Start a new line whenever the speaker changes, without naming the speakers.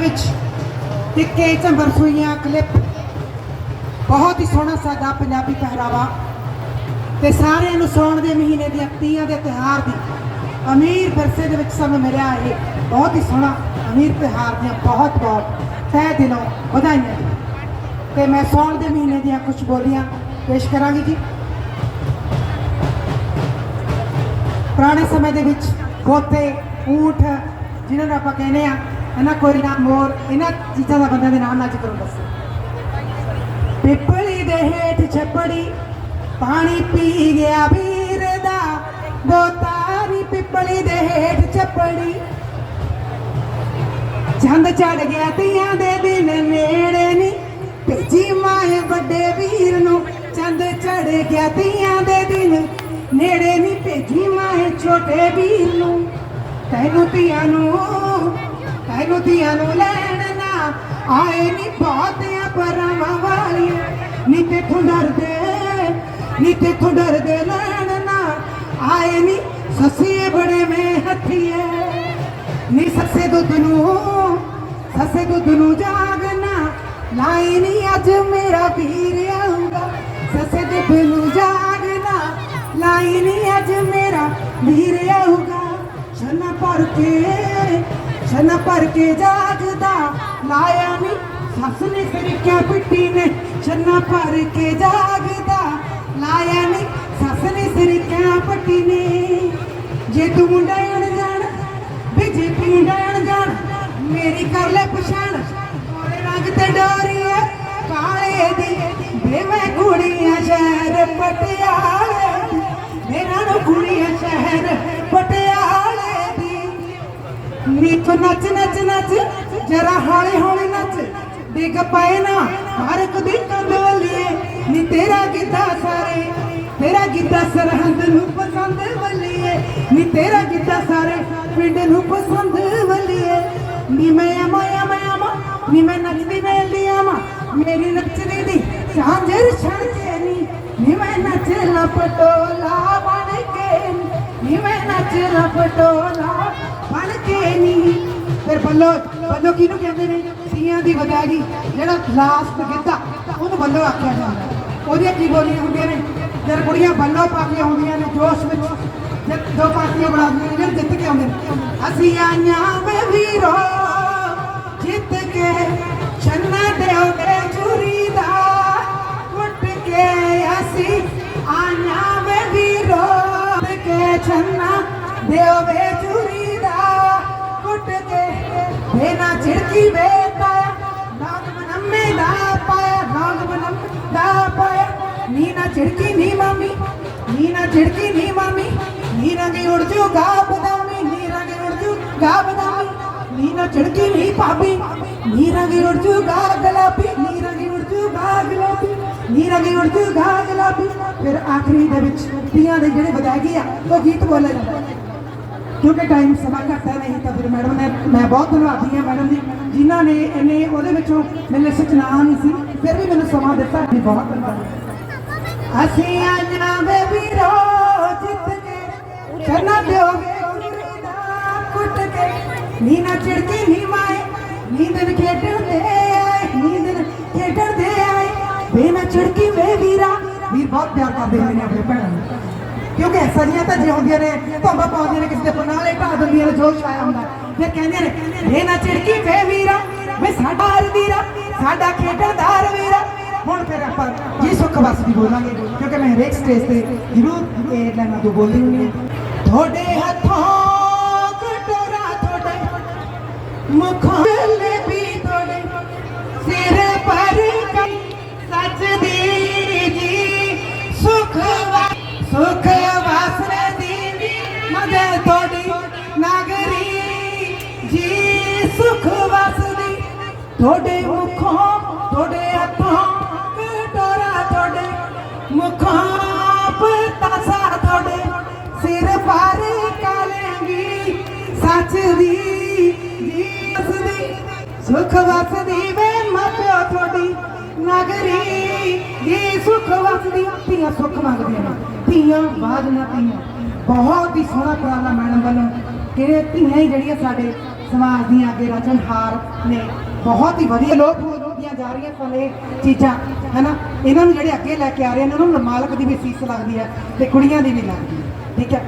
ਵਿੱਚ ਟਿੱਕੇ ਝੰਬਰ ਸੂਈਆਂ ਕਲਿੱਪ ਬਹੁਤ ਹੀ ਸੋਹਣਾ ਸਾਡਾ ਪੰਜਾਬੀ ਪਹਿਰਾਵਾ। ਤੇ ਸਾਰਿਆਂ ਨੂੰ ਸੌਣ ਦੇ ਮਹੀਨੇ ਦੀਆਂ ਤੀਆਂ ਦੇ ਤਿਉਹਾਰ ਦੀ ਅਮੀਰ ਵਿਰਸੇ ਦੇ ਵਿੱਚ ਸਾਨੂੰ ਮਿਲਿਆ ਇਹ ਬਹੁਤ ਹੀ ਸੋਹਣਾ ਅਮੀਰ ਤਿਉਹਾਰ ਦੀਆਂ ਬਹੁਤ ਬਹੁਤ ਤਹਿ ਦਿਲੋਂ ਵਧਾਈਆਂ ਜੀ। ਤੇ ਮੈਂ ਸੌਣ ਦੇ ਮਹੀਨੇ ਦੀਆਂ ਕੁਝ ਬੋਲੀਆਂ ਪੇਸ਼ ਕਰਾਂਗੀ ਜੀ। ਪੁਰਾਣੇ ਸਮੇਂ ਦੇ ਵਿੱਚ ਖੋਤੇ ਊਠ, ਜਿਨ੍ਹਾਂ ਨੂੰ ਆਪਾਂ ਕਹਿੰਦੇ ਆ ਇਹਨਾਂ ਕੋਈ ਨਾ ਮੋਰ ਇਹਨਾਂ ਚੀਜ਼ਾਂ ਦਾ ਬੰਦਿਆਂ ਦੇ ਨਾਮ ਨਾਲ ਜ਼ਿਕਰ ਦੱਸੋ ਪਿੱਪਲੀ ਦੇ ਹੇਠ ਛੱਪੜੀ ਪਾਣੀ ਪੀ ਗਿਆ ਵੀਰ ਦਾ ਬੋਤਾਰੀ ਪਿੱਪਲੀ ਦੇ ਹੇਠ ਛੱਪੜੀ ਚੰਦ ਚੜ ਗਿਆ ਤੀਆਂ ਦੇ ਦਿਨ ਨੇੜੇ ਨੀ ਭੇਜੀ ਮਾਏ ਵੱਡੇ ਵੀਰ ਨੂੰ ਚੰਦ ਚੜ ਗਿਆ ਤੀਆਂ ਦੇ ਦਿਨ ਨੇੜੇ ਨੀ ਭੇਜੀ ਮਾਏ ਛੋਟੇ ਵੀਰ ਨੂੰ ਤੈਨੂੰ ਤੀਆਂ ਨੂੰ ਤੈਨੂੰ ਨੂੰ ਲੈਣ ਨਾ ਆਏ ਨੀ ਬਹੁਤਿਆਂ ਪਰਮਾਂ ਵਾਲੀਆਂ। ਨੀ ਤੇਥੋਂ ਡਰਦੇ, ਨੀ ਤੇਥੋਂ ਡਰਦੇ ਲੈਣ ਨਾ ਆਏ ਨੀ ਸੱਸੀਏ ਬੜੇ ਮੈਂ ਹੱਥੀਏ। ਨੀ ਸੱਸੇ ਦੁੱਧ ਨੂੰ, ਸੱਸੇ ਦੁੱਧ ਨੂੰ ਜਾਗਣਾ ਲਾਈ ਨੀ ਅੱਜ ਮੇਰਾ ਵੀਰ ਆਊਗਾ ਸੱਸੇ ਦੁੱਧ ਨੂੰ ਜਾਗਣਾ ਲਾਈ ਨੀ ਅੱਜ ਮੇਰਾ ਵੀਰ ਆਊਗਾ ਛਨਾ ਭਰ ਕੇ ਛਨਾ ਭਰ ਕੇ ਜਾਗਦਾ। ਲਾਇਆ ਨੀ, ਸੱਸ ਨੇ ਸਰੀਕਿਆ ਪਿੱਟੀ ਨੇ ਛਨਾ ਭਰ ਕੇ ਜਾਗਦਾ। ਲਾਇਆ ਨੀ, ਸੱਸ ਨੇ ਸਰੀਕਿਆ ਪੱਟੀ ਨੇ। ਜੇ ਤੂੰ ਮੁੰਡਾ ਅਣਜਾਣ ਵੀ ਜੇ ਤੂੰ ਮੁੰਡਾ ਅਣਜਾਣ ਮੇਰੀ ਦੀ ਨੀਤ ਨੱਚ ਨੱਚ ਨੱਚ ਜਰਾ ਹੌਲੀ ਹੌਲੀ ਨੱਚ। ਡਿੱਗ ਪਏ ਨਾ ਹਰ ਇੱਕ ਦੀ ਕੰਦੋਲੀਏ ਨੀ ਤੇਰਾ ਗਿੱਧਾ ਸਾਰੇ ਤੇਰਾ ਗਿੱਧਾ ਸਰਹੰਦ ਨੂੰ ਪਸੰਦ ਵੱਲੀਏ। ਨੀ ਤੇਰਾ ਗਿੱਧਾ ਸਾਰੇ ਪਿੰਡ ਨੂੰ ਪਸੰਦ ਵੱਲੀਏ। ਨੀ ਮੈਂ ਆਮਾ ਆਮਾ ਆਮਾ ਨੀ ਮੈਂ ਨੱਚਦੀ ਵੇਲੀ ਆਮਾ ਮੇਰੀ ਨੱਚਦੀ ਦੀ ਸਾਂਝਰ ਛੜ ਨੀ। ਨੀ ਮੈਂ ਨੱਚ ਲਪਟੋਲਾ ਬਣ ਕੇ ਨੀ, ਮੈਂ ਨੱਚ ਲਪਟੋਲਾ ਕੇ ਨੀ ਫਿਰ ਬੱਲੋ ਬੱਲੋ ਕਿਹਨੂੰ ਕਹਿੰਦੇ ਨੇ? ਤੀਆਂ ਦੀ ਵਡਾਈ ਜਿਹੜਾ ਲਾਸਟ ਗਿੱਧਾ ਉਹਨੂੰ ਬੱਲੋ ਆਖਿਆ ਜਾਂਦਾ। ਉਹਦੀਆਂ ਕੀ ਬੋਲੀਆਂ ਹੁੰਦੀਆਂ ਨੇ? ਜਦ ਕੁੜੀਆਂ ਬੱਲੋ ਪਾ ਕੇ ਆਉਂਦੀਆਂ ਨੇ, ਜੋਸ਼ ਵਿੱਚ, ਜਦ ਦੋ ਪਾਰਟੀਆਂ ਬਣਾਉਂਦੀਆਂ ਨੇ ਜਿੱਤ ਕੇ ਆਉਂਦੇ ਅਸੀਂ ਆਈਆਂ ਵੇ ਵੀਰੋ, ਜਿੱਤ ਕੇ ਛੰਨਾ ਦਿਓਗੇ ਚੂਰੀ ਦਾ। ਕੁੱਟ ਕੇ ਅਸੀਂ ਆਈਆਂ ਵੇ ਵੀਰੋ ਕੇ ਛੰਨਾ ਦਿਓਗੇ ਚੂਰੀ ਦਾ ਕੁੱਟ ਕੇ ਵੇ ਨਾ ਝਿੜਕੀ ਵੇ ਪਾਇਆ ਨਾਗ ਬਨਮੇ ਦਾ ਪਾਇਆ ਨਾਗ ਬਨਮ ਦਾ ਪਾਇਆ। ਨੀ ਨਾ ਝਿੜਕੀ ਨੀ ਮਾਮੀ ਨੀ ਨਾ ਝਿੜਕੀ ਨੀ ਮਾਮੀ ਨੀ ਰੰਗੇ ਉੜ ਜੂ ਗਾ ਬਦਾਮੀ ਨੀ ਰੰਗੇ ਉੜ ਜੂ ਗਾ ਬਦਾਮੀ ਨੀ ਨਾ ਝਿੜਕੀ ਨੀ ਭਾਬੀ ਨੀ ਰੰਗੇ ਉੜ ਜੂ ਗਾ ਗਲਾਬੀ ਨੀ ਰੰਗੇ ਉੜ ਜੂ ਗਾ ਗਲਾਬੀ ਨੀ ਰੰਗੇ ਉੜ ਜੂ ਗਾ ਗਲਾਬੀ ਫਿਰ ਆਖਰੀ ਦੇ ਵਿੱਚ ਤੀਆਂ ਦੇ ਜਿਹੜੇ ਵਧਾਈ ਆ, ਉਹ ਗੀਤ ਬੋਲੇ ਕਿਉਂਕਿ ਟਾਈਮ ਸਮਾਂ ਘੱਟ ਹੈ ਨਹੀਂ ਤਾਂ ਫਿਰ ਮੈਡਮ ਨੇ ਮੈਂ ਬਹੁਤ ਧੰਨਵਾਦੀ ਹਾਂ ਮੈਡਮ ਦੀ ਜਿਨ੍ਹਾਂ ਨੇ ਇਹਨੇ ਉਹਦੇ ਵਿੱਚੋਂ ਮੈਨੂੰ ਸਚਨਾ ਨਹੀਂ ਸੀ, ਫਿਰ ਵੀ ਮੈਨੂੰ ਸਮਾਂ ਦਿੱਤਾ ਜੀ ਬਹੁਤ ਧੰਨਵਾਦ ਅਸੀਂ ਆਜਣਾ ਵੇ ਵੀਰੋ, ਜਿੱਤ ਕੇ ਛੱਨਾ ਦਿਓਗੇ ਕੁੜੀ ਦਾ ਕੁੱਟ ਕੇ। ਨੀ ਨਾ ਚਿੜਕੀ ਨੀ ਮਾਏ ਨੀਂਦਨ ਖੇਡਣ ਦੇ ਆਏ ਨੀਂਦਨ ਖੇਡਣ ਦੇ ਆਏ। ਵੇ ਨਾ ਚਿੜਕੀ ਵੇ ਵੀਰਾ, ਵੀਰ ਬਹੁਤ ਪਿਆਰ ਕਰਦੇ ਹੋਏ ਨੇ ਆਪਣੇ ਭੈਣਾਂ ਨੂੰ। ਕਿਉਂਕਿ ਸਜੀਆਂ ਤਾਂ ਜਿਉਂਦੀਆਂ ਨੇ ਧੰਬਾ ਪਾਉਂਦੀਆਂ ਨੇ ਕਿਸੇ ਦੇ ਪਨਾਲੇ ਢਾ ਦਿੰਦੀਆਂ ਨੇ, ਜੋਸ਼ ਆਇਆ ਹੁੰਦਾ। ਫਿਰ ਕਹਿੰਦੇ ਨੇ ਇਹ ਨਾ ਚਿੜਕੀ ਵੇ ਵੀਰਾ, ਵੇ ਸਾਡਾ ਵੀਰਾ, ਸਾਡਾ ਖੇਡਣਦਾਰ ਵੀਰਾ। ਹੁਣ ਫਿਰ ਆਪਾਂ ਜੀ ਸੁੱਖ ਬਸ ਦੀ ਬੋਲਾਂਗੇ, ਕਿਉਂਕਿ ਮੈਂ ਹਰੇਕ ਸਟੇਜ ਤੇ ਜ਼ਰੂਰ ਇਹ ਲਾਈਨਾਂ ਤੋਂ ਬੋਲਦੀ ਹੁੰਦੀ ਹਾਂ। ਤੁਹਾਡੇ ਹੱਥੋਂ ਕਟੋਰਾ ਤੁਹਾਡੇ ਮੁਖੋਂ ਲੈ ਵੀ ਤੁਹਾਡੀ ਨਾਗਰੀ ਜੀ ਸੁਖ ਵਸਦੀ। ਤੁਹਾਡੇ ਮੁਖੋਂ, ਤੁਹਾਡੇ ਹੱਥੋਂ ਕਟੋਰਾ ਤੁਹਾਡੇ ਮੁਖੋਂ, ਪਤਾਸਾ ਤੁਹਾਡੇ ਸਿਰ ਪਰ ਕਾਲੇਂਗੀ ਸੱਚ ਦੀ ਜੀ ਵਸਦੀ। ਸੁਖ ਵਸਦੀ ਵੇ ਮਾਪਿਓ ਤੁਹਾਡੀ ਨਗਰੀ ਦੀ ਸੁਖ ਵਸਦੀ। ਧੀਆਂ ਸੁਖ ਮੰਗਦੀਆਂ ਧੀਆਂ ਬਾਜ ਨਾ ਧੀਆਂ। ਬਹੁਤ ਹੀ ਸੋਹਣਾ ਪ੍ਰਾਲਾ ਮੈਡਮ ਵੱਲੋਂ ਕਿ ਧੀਆਂ ਹੀ ਜਿਹੜੀਆਂ ਸਾਡੇ ਸਮਾਜ ਦੀਆਂ ਅੱਗੇ ਰਚਨਹਾਰ ਨੇ, ਬਹੁਤ ਹੀ ਵਧੀਆ ਲੋਕ ਦੀਆਂ ਜਾ ਰਹੀਆਂ ਸਨ ਇਹ ਚੀਜ਼ਾਂ, ਹੈਨਾ? ਇਹਨਾਂ ਨੂੰ ਜਿਹੜੇ ਅੱਗੇ ਲੈ ਕੇ ਆ ਰਹੇ ਨੇ, ਉਹਨਾਂ ਨੂੰ ਮਾਲਕ ਦੀ ਵੀ ਸੀਸ ਲੱਗਦੀ ਹੈ ਤੇ ਕੁੜੀਆਂ ਦੀ ਵੀ ਲੱਗਦੀ ਹੈ, ਠੀਕ ਹੈ?